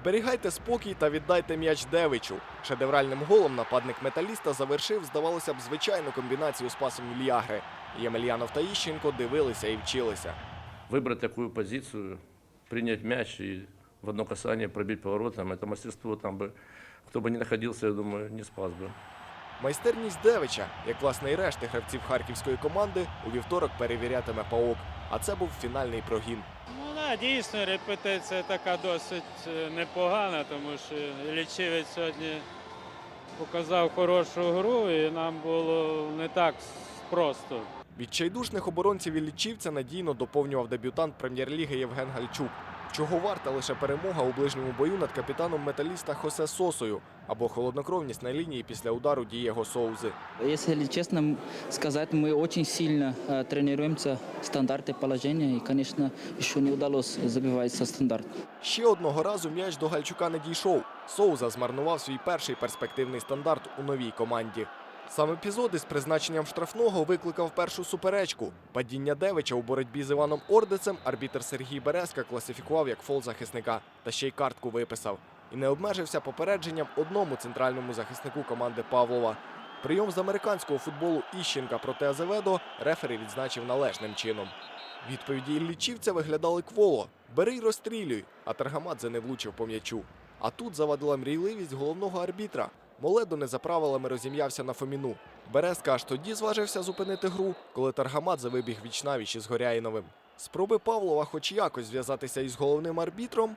Зберігайте спокій та віддайте м'яч Девичу. Шедевральним голом нападник металіста завершив, здавалося б, звичайну комбінацію з пасом Ільягри. Ємельянов та Іщенко дивилися і вчилися. Выбрать такую позицию, принять мяч и в одно касание пробить поворотом, это мастерство там бы, кто бы ни находился, я думаю, не спас бы. Майстерність Девича, як власне і решти гравців харківської команди, у вівторок перевірятиме паук. А це був фінальний прогін. Дійсно, репетиція така досить е, непогана, тому що лічивець сьогодні показав хорошу гру і нам було не так просто. Відчайдушних оборонців Іллічівця надійно доповнював дебютант прем'єр-ліги Євген Гальчук. Чого варта лише перемога у ближньому бою над капітаном металіста Хосе Сосою або холоднокровність на лінії після удару Дієго Соузи. Если честно м, сказать, мы очень сильно э, тренируемся стандарты положения, и, конечно, еще не удалось забивать со стандарт. Ще одного разу м'яч до Гальчука не дійшов. Соуза змарнував свій перший перспективний стандарт у новій команді. Сам епізод із призначенням штрафного викликав першу суперечку. Падіння Девича у боротьбі з Іваном Ордицем арбітер Сергій Березка класифікував як фол захисника та ще й картку виписав. І не обмежився попередженням одному центральному захиснику команди Павлова. Прийом з американського футболу Іщенка проти Азеведо рефері відзначив належним чином. Відповіді Іллічівця виглядали кволо. Бери й розстрілюй, а Таргамадзе не влучив по м'ячу. А тут завадила мрійливість головного арбітра. Моледо не за правилами розім'явся на Фоміну. Березка аж тоді зважився зупинити гру, коли Таргамадзе вибіг вічнавіч із Горяїновим. Спроби Павлова хоч якось зв'язатися із головним арбітром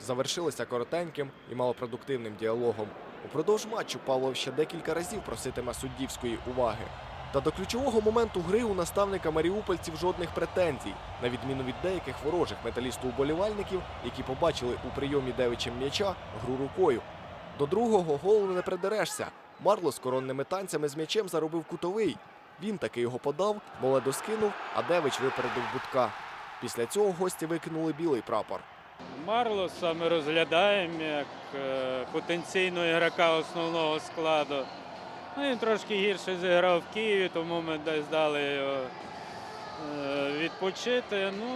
завершилися коротеньким і малопродуктивним діалогом. Упродовж матчу Павлов ще декілька разів проситиме суддівської уваги. Та до ключового моменту гри у наставника маріупольців жодних претензій, на відміну від деяких ворожих металісту-уболівальників, які побачили у прийомі девичем м'яча гру рукою. До другого голу не придерешся. Марло з коронними танцями з м'ячем заробив кутовий. Він таки його подав, моледо скинув, а Девич випередив будка. Після цього гості викинули білий прапор. Марлоса ми розглядаємо як е, потенційного ігрока основного складу. Ну, він трошки гірше зіграв в Києві, тому ми десь дали його е, відпочити. Ну,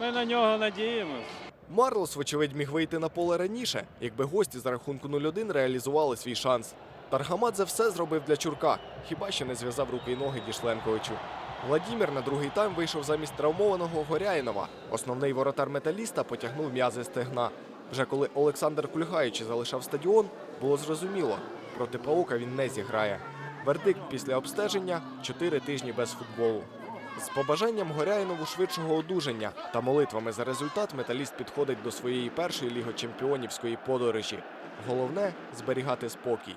ми на нього надіємося. Марлос, вочевидь, міг вийти на поле раніше, якби гості за рахунку 0-1 реалізували свій шанс. Таргамадзе все зробив для Чурка, хіба що не зв'язав руки й ноги Дішленковичу. Владімір на другий тайм вийшов замість травмованого Горяїнова. Основний воротар металіста потягнув м'язи стегна. Вже коли Олександр Кульгаючи залишав стадіон, було зрозуміло, проти паука він не зіграє. Вердикт після обстеження чотири тижні без футболу. З побажанням Горяйнову швидшого одужання та молитвами за результат металіст підходить до своєї першої лігочемпіонівської подорожі. Головне зберігати спокій.